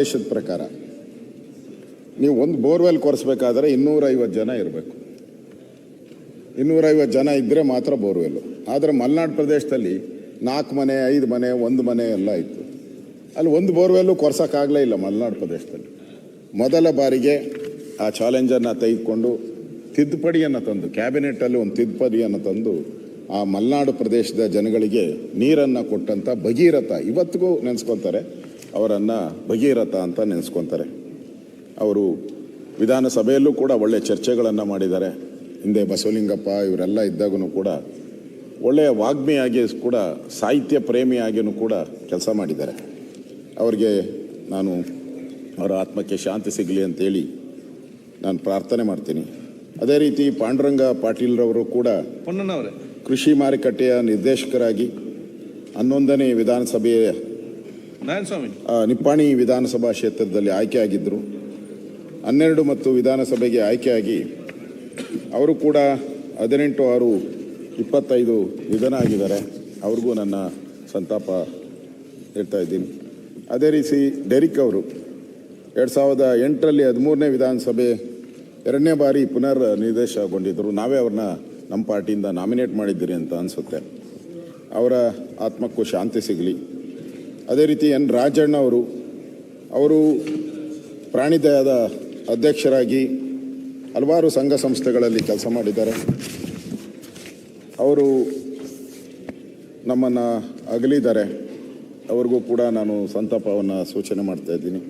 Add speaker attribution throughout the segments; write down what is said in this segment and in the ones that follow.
Speaker 1: ದೇಶದ ಪ್ರಕಾರ. ನೀವು ಒಂದು ಬೋರ್ವೆಲ್ ಕೊರೆಸ್ಬೇಕಾದ್ರೆ ಇನ್ನೂರೈವತ್ತು ಜನ ಇರಬೇಕು. ಇನ್ನೂರೈವತ್ತು ಜನ ಇದ್ದರೆ ಮಾತ್ರ ಬೋರ್ವೆಲ್ಲು ಆದರೆ ಮಲೆನಾಡು ಪ್ರದೇಶದಲ್ಲಿ ನಾಲ್ಕು ಮನೆ, ಐದು ಮನೆ, ಒಂದು ಮನೆ ಎಲ್ಲ ಇತ್ತು. ಅಲ್ಲಿ ಒಂದು ಬೋರ್ವೆಲ್ಲು ಕೊರ್ಸೋಕ್ಕಾಗಲೇ ಇಲ್ಲ ಮಲೆನಾಡು ಪ್ರದೇಶದಲ್ಲಿ. ಮೊದಲ ಬಾರಿಗೆ ಆ ಚಾಲೆಂಜನ್ನು ತೆಗೆದುಕೊಂಡು ತಿದ್ದುಪಡಿಯನ್ನು ತಂದು, ಕ್ಯಾಬಿನೆಟ್ಟಲ್ಲಿ ಒಂದು ತಿದ್ದುಪಡಿಯನ್ನು ತಂದು ಆ ಮಲೆನಾಡು ಪ್ರದೇಶದ ಜನಗಳಿಗೆ ನೀರನ್ನು ಕೊಟ್ಟಂಥ ಭಗೀರಥ. ಇವತ್ತಿಗೂ ನೆನೆಸ್ಕೊತಾರೆ ಅವರನ್ನು ಭಗೀರಥ ಅಂತ ನೆನೆಸ್ಕೊತಾರೆ. ಅವರು ವಿಧಾನಸಭೆಯಲ್ಲೂ ಕೂಡ ಒಳ್ಳೆಯ ಚರ್ಚೆಗಳನ್ನು ಮಾಡಿದ್ದಾರೆ. ಹಿಂದೆ ಬಸವಲಿಂಗಪ್ಪ ಇವರೆಲ್ಲ ಇದ್ದಾಗೂ ಕೂಡ ಒಳ್ಳೆಯ ವಾಗ್ಮಿಯಾಗಿ ಕೂಡ ಸಾಹಿತ್ಯ ಪ್ರೇಮಿಯಾಗಿಯೂ ಕೂಡ ಕೆಲಸ ಮಾಡಿದ್ದಾರೆ. ಅವರಿಗೆ ನಾನು ಅವರ ಆತ್ಮಕ್ಕೆ ಶಾಂತಿ ಸಿಗಲಿ ಅಂತೇಳಿ ನಾನು ಪ್ರಾರ್ಥನೆ ಮಾಡ್ತೀನಿ. ಅದೇ ರೀತಿ ಪಾಂಡುರಂಗ ಪಾಟೀಲ್ರವರು ಕೂಡ ಕೃಷಿ ಮಾರುಕಟ್ಟೆಯ ನಿರ್ದೇಶಕರಾಗಿ ಹನ್ನೊಂದನೇ ವಿಧಾನಸಭೆಯ ನಿಪ್ಪಾಣಿ ವಿಧಾನಸಭಾ ಕ್ಷೇತ್ರದಲ್ಲಿ ಆಯ್ಕೆಯಾಗಿದ್ದರು ಹನ್ನೆರಡು ಮತ್ತು ವಿಧಾನಸಭೆಗೆ ಆಯ್ಕೆಯಾಗಿ ಅವರು ಕೂಡ ಹದಿನೆಂಟು ಆರು ಇಪ್ಪತ್ತೈದು ನಿಧನ ಆಗಿದ್ದಾರೆ. ಅವ್ರಿಗೂ ನನ್ನ ಸಂತಾಪ ಹೇಳ್ತಾ ಇದ್ದೀನಿ. ಅದೇ ರೀತಿ ಡೆರಿಕ್ ಅವರು ಎರಡು ಸಾವಿರದ ಎಂಟರಲ್ಲಿ ಹದಿಮೂರನೇ ವಿಧಾನಸಭೆ ಎರಡನೇ ಬಾರಿ ಪುನರ್ ನಿರ್ದೇಶಗೊಂಡಿದ್ದರು ನಾವೇ ಅವ್ರನ್ನ ನಮ್ಮ ಪಾರ್ಟಿಯಿಂದ ನಾಮಿನೇಟ್ ಮಾಡಿದ್ದೀರಿ ಅಂತ ಅನಿಸುತ್ತೆ. ಅವರ ಆತ್ಮಕ್ಕೂ ಶಾಂತಿ ಸಿಗಲಿ. ಅದೇ ರೀತಿ ಎನ್ ರಾಜಣ್ಣ ಅವರು ಅವರು ಪ್ರಾಣಿದಯದ ಅಧ್ಯಕ್ಷರಾಗಿ ಹಲವಾರು ಸಂಘ ಸಂಸ್ಥೆಗಳಲ್ಲಿ ಕೆಲಸ ಮಾಡಿದ್ದಾರೆ. ಅವರು ನಮ್ಮನ್ನು ಅಗಲಿದ್ದಾರೆ. ಅವ್ರಿಗೂ ಕೂಡ ನಾನು ಸಂತಾಪವನ್ನು ಸೂಚನೆ ಮಾಡ್ತಾ ಇದ್ದೀನಿ.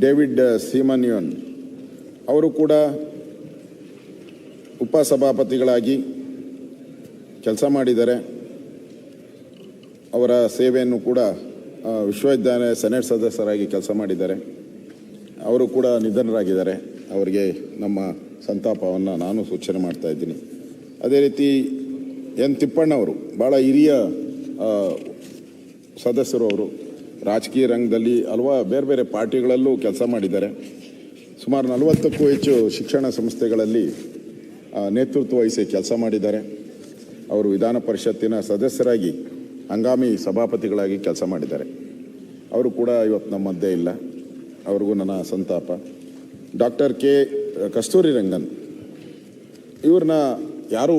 Speaker 1: ಡೇವಿಡ್ ಸೀಮನ್ಯೋನ್ ಅವರು ಕೂಡ ಉಪಸಭಾಪತಿಗಳಾಗಿ ಕೆಲಸ ಮಾಡಿದ್ದಾರೆ. ಅವರ ಸೇವೆಯನ್ನು ಕೂಡ ವಿಶ್ವವಿದ್ಯಾಲಯ ಸೆನೆಟ್ ಸದಸ್ಯರಾಗಿ ಕೆಲಸ ಮಾಡಿದ್ದಾರೆ. ಅವರು ಕೂಡ ನಿಧನರಾಗಿದ್ದಾರೆ. ಅವರಿಗೆ ನಮ್ಮ ಸಂತಾಪವನ್ನು ನಾನು ಸೂಚನೆ ಮಾಡ್ತಾ ಇದ್ದೀನಿ. ಅದೇ ರೀತಿ ಎನ್ ತಿಪ್ಪಣ್ಣವರು ಭಾಳ ಹಿರಿಯ ಸದಸ್ಯರು ಅವರು ರಾಜಕೀಯ ರಂಗದಲ್ಲಿ ಹಲ್ವಾ ಬೇರೆ ಬೇರೆ ಪಾರ್ಟಿಗಳಲ್ಲೂ ಕೆಲಸ ಮಾಡಿದ್ದಾರೆ. ಸುಮಾರು ನಲವತ್ತಕ್ಕೂ ಹೆಚ್ಚು ಶಿಕ್ಷಣ ಸಂಸ್ಥೆಗಳಲ್ಲಿ ನೇತೃತ್ವ ವಹಿಸಿ ಕೆಲಸ ಮಾಡಿದ್ದಾರೆ. ಅವರು ವಿಧಾನ ಪರಿಷತ್ತಿನ ಸದಸ್ಯರಾಗಿ ಹಂಗಾಮಿ ಸಭಾಪತಿಗಳಾಗಿ ಕೆಲಸ ಮಾಡಿದ್ದಾರೆ. ಅವರು ಕೂಡ ಇವತ್ತು ನಮ್ಮ ಮಧ್ಯೆ ಇಲ್ಲ. ಅವ್ರಿಗೂ ನನ್ನ ಸಂತಾಪ. ಡಾಕ್ಟರ್ ಕೆ ಕಸ್ತೂರಿ ರಂಗನ್, ಇವ್ರನ್ನ ಯಾರೂ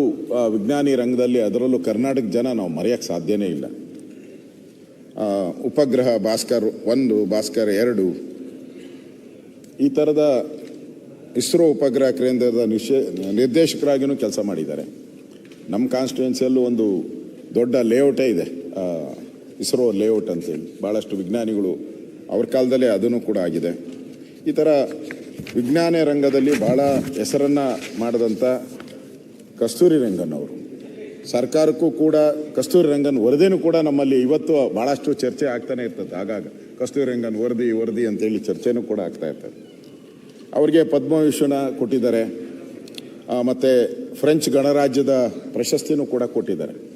Speaker 1: ವಿಜ್ಞಾನಿ ರಂಗದಲ್ಲಿ ಅದರಲ್ಲೂ ಕರ್ನಾಟಕ ಜನ ನಾವು ಮರೆಯೋಕ್ಕೆ ಸಾಧ್ಯನೇ ಇಲ್ಲ. ಉಪಗ್ರಹ ಭಾಸ್ಕರ್ ಒಂದು, ಭಾಸ್ಕರ್ ಎರಡು, ಈ ಥರದ ಇಸ್ರೋ ಉಪಗ್ರಹ ಕೇಂದ್ರದ ನಿಶೇ ನಿರ್ದೇಶಕರಾಗಿಯೂ ಕೆಲಸ ಮಾಡಿದ್ದಾರೆ. ನಮ್ಮ ಕಾನ್ಸ್ಟಿಟ್ಯೂನ್ಸಿಯಲ್ಲೂ ಒಂದು ದೊಡ್ಡ ಲೇಔಟೇ ಇದೆ. ಇಸ್ರೋ ಲೇಔಟ್ ಅಂತೇಳಿ. ಭಾಳಷ್ಟು ವಿಜ್ಞಾನಿಗಳು ಅವ್ರ ಕಾಲದಲ್ಲೇ ಅದನ್ನು ಕೂಡ ಆಗಿದೆ. ಈ ಥರ ವಿಜ್ಞಾನ ರಂಗದಲ್ಲಿ ಭಾಳ ಹೆಸರನ್ನು ಮಾಡಿದಂಥ ಕಸ್ತೂರಿ ರಂಗನ್ ಅವರು. ಸರ್ಕಾರಕ್ಕೂ ಕೂಡ ಕಸ್ತೂರಿ ರಂಗನ್ ವರದಿನೂ ಕೂಡ ನಮ್ಮಲ್ಲಿ ಇವತ್ತು ಭಾಳಷ್ಟು ಚರ್ಚೆ ಆಗ್ತಾನೆ ಇರ್ತದೆ. ಆಗಾಗ ಕಸ್ತೂರಿ ರಂಗನ್ ವರದಿ ವರದಿ ಅಂತೇಳಿ ಚರ್ಚೆನೂ ಕೂಡ ಆಗ್ತಾ ಇರ್ತದೆ. ಅವರಿಗೆ ಪದ್ಮವಿಭೂಷಣ ಕೊಟ್ಟಿದ್ದಾರೆ. ಮತ್ತು ಮತ್ತೆ ಫ್ರೆಂಚ್ ಗಣರಾಜ್ಯದ ಪ್ರಶಸ್ತಿನೂ ಕೂಡ ಕೊಟ್ಟಿದ್ದಾರೆ.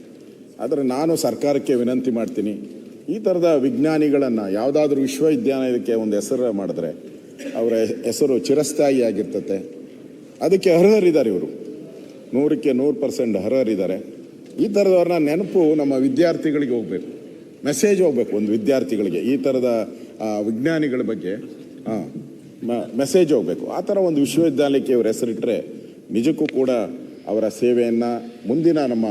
Speaker 1: ಆದರೆ ನಾನು ಸರ್ಕಾರಕ್ಕೆ ವಿನಂತಿ ಮಾಡ್ತೀನಿ, ಈ ಥರದ ವಿಜ್ಞಾನಿಗಳನ್ನು ಯಾವುದಾದ್ರೂ ವಿಶ್ವವಿದ್ಯಾಲಯಕ್ಕೆ ಒಂದು ಹೆಸರು ಮಾಡಿದ್ರೆ ಅವರ ಹೆಸರು ಚಿರಸ್ಥಾಯಿಯಾಗಿರ್ತತೆ. ಅದಕ್ಕೆ ಅರ್ಹರಿದ್ದಾರೆ ಇವರು. ನೂರಕ್ಕೆ ನೂರು ಪರ್ಸೆಂಟ್ ಅರ್ಹರಿದ್ದಾರೆ. ಈ ಥರದವ್ರನ್ನ ನೆನಪು ನಮ್ಮ ವಿದ್ಯಾರ್ಥಿಗಳಿಗೆ ಹೋಗಬೇಕು. ಮೆಸೇಜ್ ಹೋಗ್ಬೇಕು ಒಂದು ವಿದ್ಯಾರ್ಥಿಗಳಿಗೆ, ಈ ಥರದ ವಿಜ್ಞಾನಿಗಳ ಬಗ್ಗೆ. ಮೆಸೇಜ್ ಹೋಗಬೇಕು. ಆ ಥರ ಒಂದು ವಿಶ್ವವಿದ್ಯಾಲಯಕ್ಕೆ ಇವ್ರ ಹೆಸರಿಟ್ಟರೆ ನಿಜಕ್ಕೂ ಕೂಡ ಅವರ ಸೇವೆಯನ್ನು ಮುಂದಿನ ನಮ್ಮ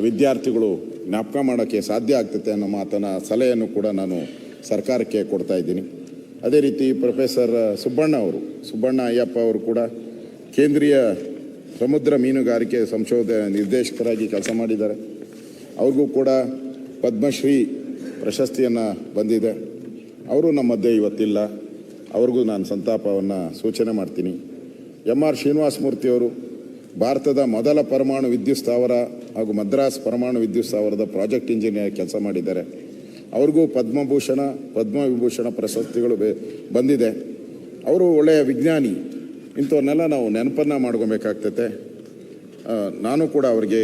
Speaker 1: ವಿದ್ಯಾರ್ಥಿಗಳು ಜ್ಞಾಪಕ ಮಾಡೋಕ್ಕೆ ಸಾಧ್ಯ ಆಗ್ತದೆ ಅನ್ನೋ ಮಾತನ್ನ ಸಲಹೆಯನ್ನು ಕೂಡ ನಾನು ಸರ್ಕಾರಕ್ಕೆ ಕೊಡ್ತಾ ಇದ್ದೀನಿ. ಅದೇ ರೀತಿ ಪ್ರೊಫೆಸರ್ ಸುಬ್ಬಣ್ಣ ಅವರು, ಸುಬ್ಬಣ್ಣ ಅಯ್ಯಪ್ಪ ಅವರು ಕೂಡ ಕೇಂದ್ರೀಯ ಸಮುದ್ರ ಮೀನುಗಾರಿಕೆ ಸಂಶೋಧನೆ ನಿರ್ದೇಶಕರಾಗಿ ಕೆಲಸ ಮಾಡಿದ್ದಾರೆ. ಅವ್ರಿಗೂ ಕೂಡ ಪದ್ಮಶ್ರೀ ಪ್ರಶಸ್ತಿಯನ್ನು ಬಂದಿದೆ. ಅವರು ನಮ್ಮ ಮಧ್ಯೆ ಇವತ್ತಿಲ್ಲ. ಅವ್ರಿಗೂ ನಾನು ಸಂತಾಪವನ್ನು ಸೂಚನೆ ಮಾಡ್ತೀನಿ. ಎಂ ಆರ್ ಶ್ರೀನಿವಾಸ ಮೂರ್ತಿಯವರು ಭಾರತದ ಮೊದಲ ಪರಮಾಣು ವಿದ್ಯುತ್ ಸ್ಥಾವರ ಹಾಗೂ ಮದ್ರಾಸ್ ಪರಮಾಣು ವಿದ್ಯುತ್ ಸ್ಥಾವರದ ಪ್ರಾಜೆಕ್ಟ್ ಇಂಜಿನಿಯರ್ ಕೆಲಸ ಮಾಡಿದ್ದಾರೆ. ಅವ್ರಿಗೂ ಪದ್ಮಭೂಷಣ, ಪದ್ಮವಿಭೂಷಣ ಪ್ರಶಸ್ತಿಗಳು ಬಂದಿದೆ. ಅವರು ಒಳ್ಳೆಯ ವಿಜ್ಞಾನಿ. ಇಂಥವ್ರನ್ನೆಲ್ಲ ನಾವು ನೆನಪನ್ನು ಮಾಡ್ಕೊಬೇಕಾಗ್ತೈತೆ. ನಾನು ಕೂಡ ಅವರಿಗೆ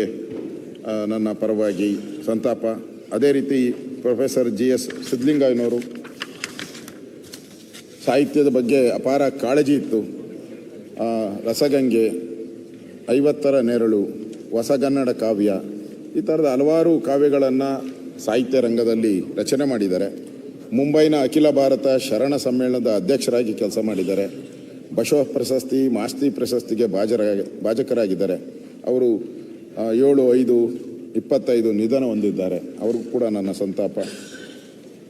Speaker 1: ನನ್ನ ಪರವಾಗಿ ಸಂತಾಪ. ಅದೇ ರೀತಿ ಪ್ರೊಫೆಸರ್ ಜಿ ಎಸ್ ಸಿದ್ಲಿಂಗಯ್ಯನವರು ಸಾಹಿತ್ಯದ ಬಗ್ಗೆ ಅಪಾರ ಕಾಳಜಿ ಇತ್ತು. ರಸಗಂಗೆ ಐವತ್ತರ ನೆರಳು ಹೊಸಗನ್ನಡ ಕಾವ್ಯ. ಈ ಥರದ ಹಲವಾರು ಕಾವ್ಯಗಳನ್ನು ಸಾಹಿತ್ಯ ರಂಗದಲ್ಲಿ ರಚನೆ ಮಾಡಿದ್ದಾರೆ. ಮುಂಬೈನ ಅಖಿಲ ಭಾರತ ಶರಣ ಸಮ್ಮೇಳನದ ಅಧ್ಯಕ್ಷರಾಗಿ ಕೆಲಸ ಮಾಡಿದ್ದಾರೆ. ಬಸವ ಪ್ರಶಸ್ತಿ, ಮಾಸ್ತಿ ಪ್ರಶಸ್ತಿಗೆ ಭಾಜರ ಭಾಜಕರಾಗಿದ್ದಾರೆ ಅವರು ಏಳು, ಐದು, ಇಪ್ಪತ್ತೈದು ನಿಧನ ಹೊಂದಿದ್ದಾರೆ. ಅವ್ರಿಗೂ ಕೂಡ ನನ್ನ ಸಂತಾಪ.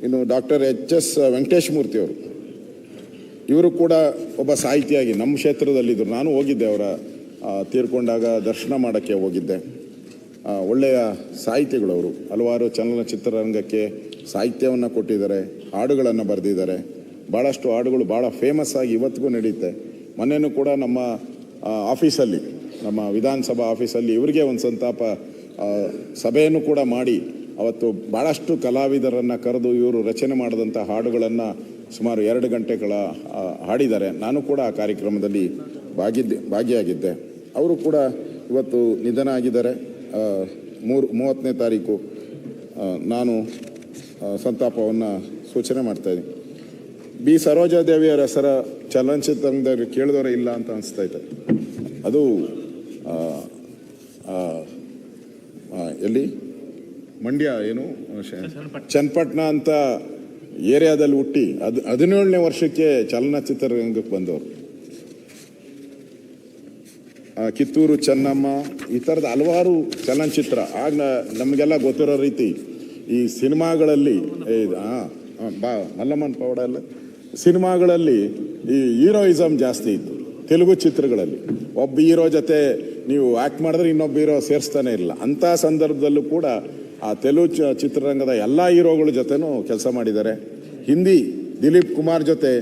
Speaker 1: ಇನ್ನು doctor H S Venkatesh Murthy ಅವರು. ಇವರು ಕೂಡ ಒಬ್ಬ ಸಾಹಿತಿಯಾಗಿ ನಮ್ಮ ಕ್ಷೇತ್ರದಲ್ಲಿದ್ದರು. ನಾನು ಹೋಗಿದ್ದೆ ಅವರ ತೀರ್ಕೊಂಡಾಗ ದರ್ಶನ ಮಾಡೋಕ್ಕೆ ಹೋಗಿದ್ದೆ. ಒಳ್ಳೆಯ ಸಾಹಿತಿಗಳು ಅವರು ಹಲವಾರು ಚಲನಚಿತ್ರರಂಗಕ್ಕೆ ಸಾಹಿತ್ಯವನ್ನು ಕೊಟ್ಟಿದ್ದಾರೆ, ಹಾಡುಗಳನ್ನು ಬರೆದಿದ್ದಾರೆ. ಭಾಳಷ್ಟು ಹಾಡುಗಳು ಭಾಳ ಫೇಮಸ್ ಆಗಿ ಇವತ್ತಿಗೂ ನಡೆಯುತ್ತೆ ಮೊನ್ನೆನೂ ಕೂಡ ನಮ್ಮ ಆಫೀಸಲ್ಲಿ, ನಮ್ಮ ವಿಧಾನಸಭಾ ಆಫೀಸಲ್ಲಿ ಇವರಿಗೆ ಒಂದು ಸಂತಾಪ ಸಭೆಯನ್ನು ಕೂಡ ಮಾಡಿ, ಅವತ್ತು ಭಾಳಷ್ಟು ಕಲಾವಿದರನ್ನು ಕರೆದು ಇವರು ರಚನೆ ಮಾಡಿದಂಥ ಹಾಡುಗಳನ್ನು ಸುಮಾರು ಎರಡು ಗಂಟೆಗಳ ಹಾಡಿದ್ದಾರೆ. ನಾನು ಕೂಡ ಆ ಕಾರ್ಯಕ್ರಮದಲ್ಲಿ ಭಾಗಿದ್ದೆ, ಭಾಗಿಯಾಗಿದ್ದೆ. ಅವರು ಕೂಡ ಇವತ್ತು ನಿಧನ ಆಗಿದ್ದಾರೆ ಮೂರು, ಮೂವತ್ತನೇ ತಾರೀಕು ನಾನು ಸಂತಾಪವನ್ನು ಸೂಚನೆ ಮಾಡ್ತಾಯಿದ್ದೀನಿ ಬಿ. ಸರೋಜಾದೇವಿಯವರ ಹೆಸರ ಚಲನಚಿತ್ರದಲ್ಲಿ ಕೇಳಿದವರೇ ಇಲ್ಲ ಅಂತ ಅನಿಸ್ತಾ ಇದೆ. ಅದು ಎಲ್ಲಿ? ಮಂಡ್ಯ ಏನು? ಚನ್ನಪಟ್ಟಣ ಅಂತ ಏರಿಯಾದಲ್ಲಿ ಹುಟ್ಟಿ, ಅದು, ಹದಿನೇಳನೇ ವರ್ಷಕ್ಕೆ ಚಲನಚಿತ್ರರಂಗಕ್ಕೆ ಬಂದವರು. ಕಿತ್ತೂರು, ಚೆನ್ನಮ್ಮ, ಈ ಥರದ ಹಲವಾರು ಚಲನಚಿತ್ರ. ಆಗ ನಮಗೆಲ್ಲ ಗೊತ್ತಿರೋ ರೀತಿ, ಈ ಸಿನಿಮಾಗಳಲ್ಲಿ ಬಾ, ಮಲ್ಲಮ್ಮನ ಪೌಡ ಎಲ್ಲ ಸಿನಿಮಾಗಳಲ್ಲಿ ಈ ಹೀರೋಯಿಸಮ್ ಜಾಸ್ತಿ ಇತ್ತು, ತೆಲುಗು ಚಿತ್ರಗಳಲ್ಲಿ. ಒಬ್ಬ ಹೀರೋ ಜೊತೆ ನೀವು ಆ್ಯಕ್ಟ್ ಮಾಡಿದ್ರೆ ಇನ್ನೊಬ್ಬ ಹೀರೋ ಸೇರಿಸ್ತಾನೆ ಇಲ್ಲ. ಅಂಥ ಸಂದರ್ಭದಲ್ಲೂ ಕೂಡ ಆ ತೆಲುಗು ಚಿತ್ರರಂಗದ ಎಲ್ಲ ಹೀರೋಗಳ ಜೊತೆನೂ ಕೆಲಸ ಮಾಡಿದ್ದಾರೆ. ಹಿಂದಿ, ದಿಲೀಪ್ ಕುಮಾರ್ ಜೊತೆ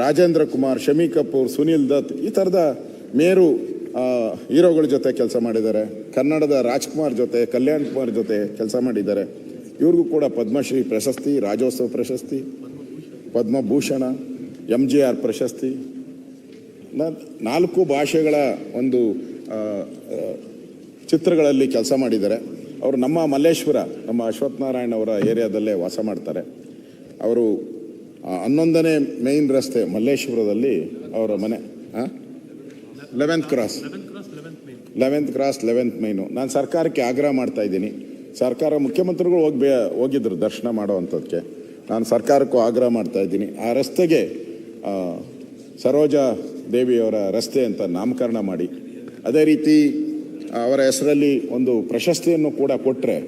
Speaker 1: ರಾಜೇಂದ್ರ ಕುಮಾರ್, ಶಮಿ ಕಪೂರ್, ಸುನಿಲ್ ದತ್, ಈ ಥರದ ಮೇರು ಹೀರೋಗಳ ಜೊತೆ ಕೆಲಸ ಮಾಡಿದ್ದಾರೆ. ಕನ್ನಡದ ರಾಜ್ಕುಮಾರ್ ಜೊತೆ, ಕಲ್ಯಾಣ್ ಕುಮಾರ್ ಜೊತೆ ಕೆಲಸ ಮಾಡಿದ್ದಾರೆ. ಇವ್ರಿಗೂ ಕೂಡ ಪದ್ಮಶ್ರೀ ಪ್ರಶಸ್ತಿ, ರಾಜ್ಯೋತ್ಸವ ಪ್ರಶಸ್ತಿ, ಪದ್ಮಭೂಷಣ ಎಂ ಜಿ ಆರ್ ಪ್ರಶಸ್ತಿ ನಾಲ್ಕು ಭಾಷೆಗಳ ಒಂದು ಚಿತ್ರಗಳಲ್ಲಿ ಕೆಲಸ ಮಾಡಿದ್ದಾರೆ. ಅವರು ನಮ್ಮ ಮಲ್ಲೇಶ್ವರ, ನಮ್ಮ ಅಶ್ವಥ್ ನಾರಾಯಣ್ ಅವರ ಏರಿಯಾದಲ್ಲೇ ವಾಸ ಮಾಡ್ತಾರೆ. ಅವರು ಹನ್ನೊಂದನೇ ಮೇನ್ ರಸ್ತೆ ಮಲ್ಲೇಶ್ವರದಲ್ಲಿ ಅವರ ಮನೆ. Eleventh cross eleventh cross eleventh main ನಾನು ಸರ್ಕಾರಕ್ಕೆ ಆಗ್ರಹ ಮಾಡ್ತಾ ಇದ್ದೀನಿ. ಸರ್ಕಾರ ಮುಖ್ಯಮಂತ್ರಿಗಳು ಹೋಗಿ ಬೇ ಹೋಗಿದ್ರು ದರ್ಶನ ಮಾಡುವಂಥದ್ದಕ್ಕೆ ನಾನು ಸರ್ಕಾರಕ್ಕೂ ಆಗ್ರಹ ಮಾಡ್ತಾ ಇದ್ದೀನಿ. ಆ ರಸ್ತೆಗೆ ಸರೋಜ ದೇವಿಯವರ ರಸ್ತೆ ಅಂತ ನಾಮಕರಣ ಮಾಡಿ. ಅದೇ ರೀತಿ, ಅವರ ಹೆಸರಲ್ಲಿ ಒಂದು ಪ್ರಶಸ್ತಿಯನ್ನು ಕೂಡ ಕೊಟ್ಟರೆ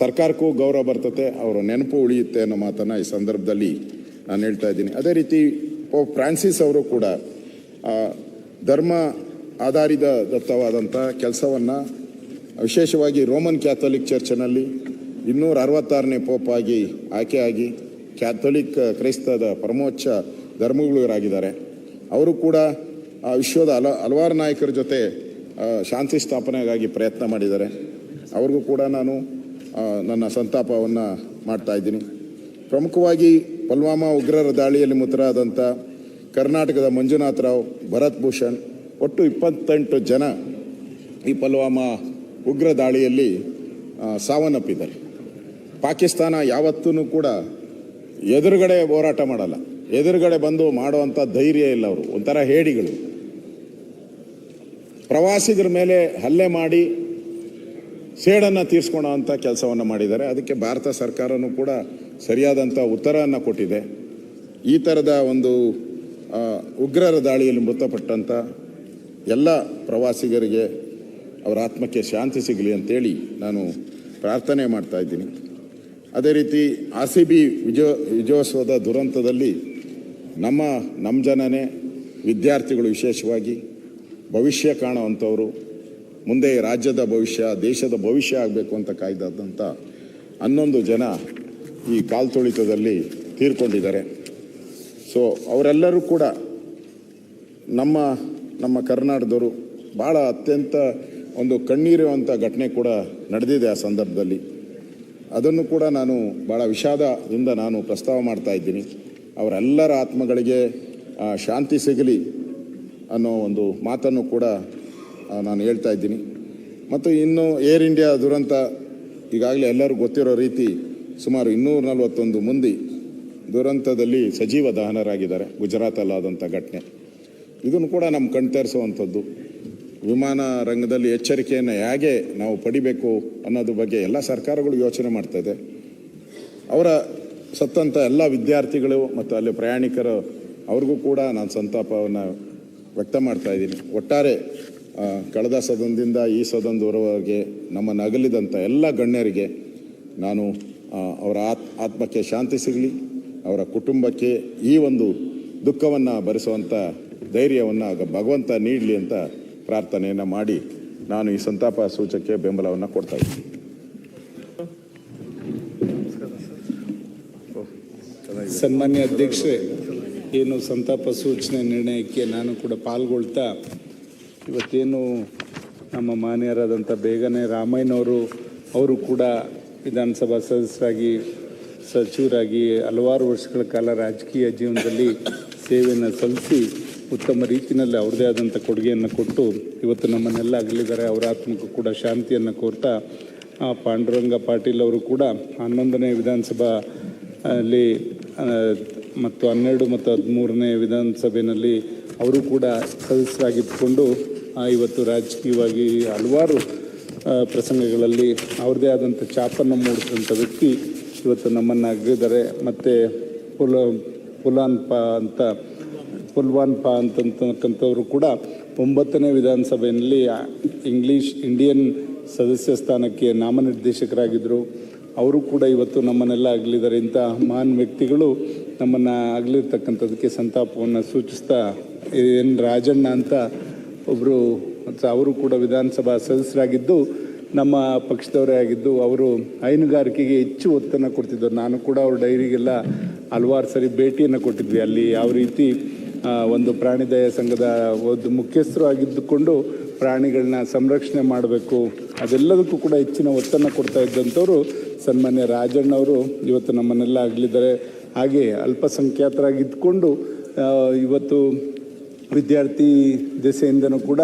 Speaker 1: ಸರ್ಕಾರಕ್ಕೂ ಗೌರವ ಬರ್ತತೆ, ಅವರ ನೆನಪು ಉಳಿಯುತ್ತೆ ಅನ್ನೋ ಮಾತನ್ನು ಈ ಸಂದರ್ಭದಲ್ಲಿ ನಾನು ಹೇಳ್ತಾ ಇದ್ದೀನಿ. ಅದೇ ರೀತಿ ಪೋಪ್ ಫ್ರಾನ್ಸಿಸ್ ಅವರು ಕೂಡ ಧರ್ಮ ಆಧಾರಿತ ದತ್ತವಾದಂಥ ಕೆಲಸವನ್ನು ವಿಶೇಷವಾಗಿ ರೋಮನ್ ಕ್ಯಾಥೋಲಿಕ್ ಚರ್ಚ್ನಲ್ಲಿ ಇನ್ನೂರ ಅರವತ್ತಾರನೇ ಪೋಪ್ ಆಗಿ ಆಯ್ಕೆಯಾಗಿ ಕ್ಯಾಥೋಲಿಕ್ ಕ್ರೈಸ್ತದ ಪರಮೋಚ್ಚ ಧರ್ಮಗುಳುವರಾಗಿದ್ದಾರೆ ಅವರು ಕೂಡ ಆ, ವಿಶ್ವದ ಹಲ ಹಲವಾರು ನಾಯಕರ ಜೊತೆ ಶಾಂತಿ ಸ್ಥಾಪನೆಗಾಗಿ ಪ್ರಯತ್ನ ಮಾಡಿದ್ದಾರೆ. ಅವ್ರಿಗೂ ಕೂಡ ನಾನು ನನ್ನ ಸಂತಾಪವನ್ನು ಮಾಡ್ತಾ ಇದ್ದೀನಿ. ಪ್ರಮುಖವಾಗಿ ಪುಲ್ವಾಮಾ ಉಗ್ರರ ದಾಳಿಯಲ್ಲಿ ಮೃತರಾದಂಥ ಕರ್ನಾಟಕದ ಮಂಜುನಾಥ್ ರಾವ್, ಭರತ್ ಭೂಷಣ್, ಒಟ್ಟು ಇಪ್ಪತ್ತೆಂಟು ಜನ ಈ ಪುಲ್ವಾಮಾ ಉಗ್ರ ದಾಳಿಯಲ್ಲಿ ಸಾವನ್ನಪ್ಪಿದ್ದಾರೆ. ಪಾಕಿಸ್ತಾನ ಯಾವತ್ತೂ ಕೂಡ ಎದುರುಗಡೆ ಹೋರಾಟ ಮಾಡಲ್ಲ. ಎದುರುಗಡೆ ಬಂದು ಮಾಡುವಂಥ ಧೈರ್ಯ ಇಲ್ಲ ಅವರು. ಒಂಥರ ಹೇಡಿಗಳು. ಪ್ರವಾಸಿಗರ ಮೇಲೆ ಹಲ್ಲೆ ಮಾಡಿ ಸೇಡನ್ನು ತೀರಿಸ್ಕೊಳ್ಳೋ ಅಂಥ ಕೆಲಸವನ್ನು ಮಾಡಿದ್ದಾರೆ. ಅದಕ್ಕೆ ಭಾರತ ಸರ್ಕಾರನೂ ಕೂಡ ಸರಿಯಾದಂಥ ಉತ್ತರವನ್ನು ಕೊಟ್ಟಿದೆ. ಈ ಥರದ ಒಂದು ಉಗ್ರರ ದಾಳಿಯಲ್ಲಿ ಮೃತಪಟ್ಟಂಥ ಎಲ್ಲ ಪ್ರವಾಸಿಗರಿಗೆ ಅವರ ಆತ್ಮಕ್ಕೆ ಶಾಂತಿ ಸಿಗಲಿ ಅಂತೇಳಿ ನಾನು ಪ್ರಾರ್ಥನೆ ಮಾಡ್ತಾ ಇದ್ದೀನಿ. ಅದೇ ರೀತಿ ಆರ್ ಸಿ ಬಿ ವಿಜಯ, ವಿಜಯೋತ್ಸವದ ದುರಂತದಲ್ಲಿ ನಮ್ಮ ನಮ್ಮ ಜನನೇ ವಿದ್ಯಾರ್ಥಿಗಳು ವಿಶೇಷವಾಗಿ ಭವಿಷ್ಯ ಕಾಣುವಂಥವರು, ಮುಂದೆ ರಾಜ್ಯದ ಭವಿಷ್ಯ, ದೇಶದ ಭವಿಷ್ಯ ಆಗಬೇಕು ಅಂತ ಕಾಯ್ದಾದಂಥ ಹನ್ನೊಂದು ಜನ ಈ ಕಾಲ್ತುಳಿತದಲ್ಲಿ ತೀರ್ಕೊಂಡಿದ್ದಾರೆ. ಸೊ ಅವರೆಲ್ಲರೂ ಕೂಡ ನಮ್ಮ ನಮ್ಮ ಕರ್ನಾಟಕದವರು ಭಾಳ ಅತ್ಯಂತ ಒಂದು ಕಣ್ಣೀರುವಂಥ ಘಟನೆ ಕೂಡ ನಡೆದಿದೆ ಆ ಸಂದರ್ಭದಲ್ಲಿ. ಅದನ್ನು ಕೂಡ ನಾನು ಭಾಳ ವಿಷಾದದಿಂದ ನಾನು ಪ್ರಸ್ತಾವ ಮಾಡ್ತಾ ಇದ್ದೀನಿ. ಅವರೆಲ್ಲರ ಆತ್ಮಗಳಿಗೆ ಶಾಂತಿ ಸಿಗಲಿ ಅನ್ನೋ ಒಂದು ಮಾತನ್ನು ಕೂಡ ನಾನು ಹೇಳ್ತಾ ಇದ್ದೀನಿ. ಮತ್ತು ಇನ್ನು ಏರ್ ಇಂಡಿಯಾ ದುರಂತ ಈಗಾಗಲೇ ಎಲ್ಲರಿಗೂ ಗೊತ್ತಿರೋ ರೀತಿ ಸುಮಾರು ಇನ್ನೂರ ನಲವತ್ತೊಂದು ಮಂದಿ ದುರಂತದಲ್ಲಿ ಸಜೀವ ದಹನರಾಗಿದ್ದಾರೆ, ಗುಜರಾತಲ್ಲಾದಂಥ ಘಟನೆ. ಇದನ್ನು ಕೂಡ ನಮ್ಮ ಕಣ್ತರಿಸುವಂಥದ್ದು ವಿಮಾನ ರಂಗದಲ್ಲಿ ಎಚ್ಚರಿಕೆಯನ್ನು ಹೇಗೆ ನಾವು ಪಡಿಬೇಕು ಅನ್ನೋದ್ರ ಬಗ್ಗೆ ಎಲ್ಲ ಸರ್ಕಾರಗಳು ಯೋಚನೆ ಮಾಡ್ತಾಯಿದೆ ಅವರ ಸತ್ತಂಥ ಎಲ್ಲ ವಿದ್ಯಾರ್ಥಿಗಳು ಮತ್ತು ಅಲ್ಲಿ ಪ್ರಯಾಣಿಕರು, ಅವ್ರಿಗೂ ಕೂಡ ನಾನು ಸಂತಾಪವನ್ನು ವ್ಯಕ್ತ ಮಾಡ್ತಾ ಇದ್ದೀನಿ. ಒಟ್ಟಾರೆ ಕಳೆದ ಸದನದಿಂದ ಈ ಸದನದವರೆಗೆ ನಮ್ಮನ್ನು ಅಗಲಿದಂಥ ಎಲ್ಲ ಗಣ್ಯರಿಗೆ ನಾನು ಅವರ ಆತ್, ಆತ್ಮಕ್ಕೆ ಶಾಂತಿ ಸಿಗಲಿ. ಅವರ ಕುಟುಂಬಕ್ಕೆ ಈ ಒಂದು ದುಃಖವನ್ನು ಭರಿಸುವಂಥ ಧೈರ್ಯವನ್ನು ಭಗವಂತ ನೀಡಲಿ ಅಂತ ಪ್ರಾರ್ಥನೆಯನ್ನು ಮಾಡಿ ನಾನು ಈ ಸಂತಾಪ ಸೂಚಕ್ಕೆ ಬೆಂಬಲವನ್ನು ಕೊಡ್ತಾ ಇದ್ದೀನಿ.
Speaker 2: ಸನ್ಮಾನ್ಯ ಅಧ್ಯಕ್ಷರೇ, ಏನು ಸಂತಾಪ ಸೂಚನೆ ನಿರ್ಣಯಕ್ಕೆ ನಾನು ಕೂಡ ಪಾಲ್ಗೊಳ್ತಾ, ಇವತ್ತೇನು ನಮ್ಮ ಮಾನ್ಯರಾದಂಥ ಬೇಗನೆ ರಾಮಯ್ಯನವರು, ಅವರು ಕೂಡ ವಿಧಾನಸಭಾ ಸದಸ್ಯರಾಗಿ ಸಚಿವರಾಗಿ ಹಲವಾರು ವರ್ಷಗಳ ಕಾಲ ರಾಜಕೀಯ ಜೀವನದಲ್ಲಿ ಸೇವೆಯನ್ನು ಸಲ್ಲಿಸಿ ಉತ್ತಮ ರೀತಿಯಲ್ಲಿ ಅವ್ರದೇ ಆದಂಥ ಕೊಡುಗೆಯನ್ನು ಕೊಟ್ಟು ಇವತ್ತು ನಮ್ಮನ್ನೆಲ್ಲ ಅಗಲಿದ್ದಾರೆ. ಅವರ ಆತ್ಮಕ್ಕೂ ಕೂಡ ಶಾಂತಿಯನ್ನು ಕೋರ್ತಾ ಆ, ಪಾಂಡುರಂಗ ಪಾಟೀಲ್ ಅವರು ಕೂಡ ಹನ್ನೊಂದನೇ ವಿಧಾನಸಭಾ ಅಲ್ಲಿ ಮತ್ತು ಹನ್ನೆರಡು ಮತ್ತು ಹದಿಮೂರನೇ ವಿಧಾನಸಭೆಯಲ್ಲಿ ಅವರು ಕೂಡ ಸದಸ್ಯರಾಗಿದ್ದುಕೊಂಡು ಇವತ್ತು ರಾಜಕೀಯವಾಗಿ ಹಲವಾರು ಪ್ರಸಂಗಗಳಲ್ಲಿ ಅವ್ರದ್ದೇ ಆದಂಥ ಚಾಪನ್ನು ಮೂಡಿಸಿದಂಥ ವ್ಯಕ್ತಿ ಇವತ್ತು ನಮ್ಮನ್ನು ಅಗ್ರಿದ್ದಾರೆ ಮತ್ತು ಪುಲ ಪುಲಾನ್ಪ ಅಂತ ಪುಲ್ವಾನ್ಪ ಅಂತಕ್ಕಂಥವ್ರು ಕೂಡ ಒಂಬತ್ತನೇ ವಿಧಾನಸಭೆಯಲ್ಲಿ ಇಂಗ್ಲೀಷ್ ಇಂಡಿಯನ್ ಸದಸ್ಯ ಸ್ಥಾನಕ್ಕೆ ನಾಮನಿರ್ದೇಶಕರಾಗಿದ್ದರು. ಅವರು ಕೂಡ ಇವತ್ತು ನಮ್ಮನ್ನೆಲ್ಲ ಆಗಲಿದ್ದಾರೆ ಇಂಥ ಮಹಾನ್ ವ್ಯಕ್ತಿಗಳು ನಮ್ಮನ್ನು ಆಗಲಿರ್ತಕ್ಕಂಥದ್ದಕ್ಕೆ ಸಂತಾಪವನ್ನು ಸೂಚಿಸ್ತಾ ಎನ್ ರಾಜಣ್ಣ ಅಂತ ಒಬ್ಬರು ಅವರು ಕೂಡ ವಿಧಾನಸಭಾ ಸದಸ್ಯರಾಗಿದ್ದು ನಮ್ಮ ಪಕ್ಷದವರೇ ಆಗಿದ್ದು ಅವರು ಹೈನುಗಾರಿಕೆಗೆ ಹೆಚ್ಚು ಒತ್ತನ್ನು ಕೊಡ್ತಿದ್ದರು. ನಾನು ಕೂಡ ಅವ್ರ ಡೈರಿಗೆಲ್ಲ ಹಲವಾರು ಸರಿ ಭೇಟಿಯನ್ನು ಕೊಟ್ಟಿದ್ವಿ. ಅಲ್ಲಿ ಯಾವ ರೀತಿ ಒಂದು ಪ್ರಾಣಿ ದಯ ಸಂಘದ ಒಂದು ಮುಖ್ಯಸ್ಥರು ಆಗಿದ್ದುಕೊಂಡು ಪ್ರಾಣಿಗಳನ್ನ ಸಂರಕ್ಷಣೆ ಮಾಡಬೇಕು, ಅದೆಲ್ಲದಕ್ಕೂ ಕೂಡ ಹೆಚ್ಚಿನ ಒತ್ತನ್ನು ಕೊಡ್ತಾ ಇದ್ದಂಥವ್ರು ಸನ್ಮಾನ್ಯ ರಾಜಣ್ಣವರು ಇವತ್ತು ನಮ್ಮನ್ನೆಲ್ಲ ಆಗಲಿದ್ದಾರೆ ಹಾಗೆ ಅಲ್ಪಸಂಖ್ಯಾತರಾಗಿದ್ದುಕೊಂಡು ಇವತ್ತು ವಿದ್ಯಾರ್ಥಿ ದೆಸೆಯಿಂದನೂ ಕೂಡ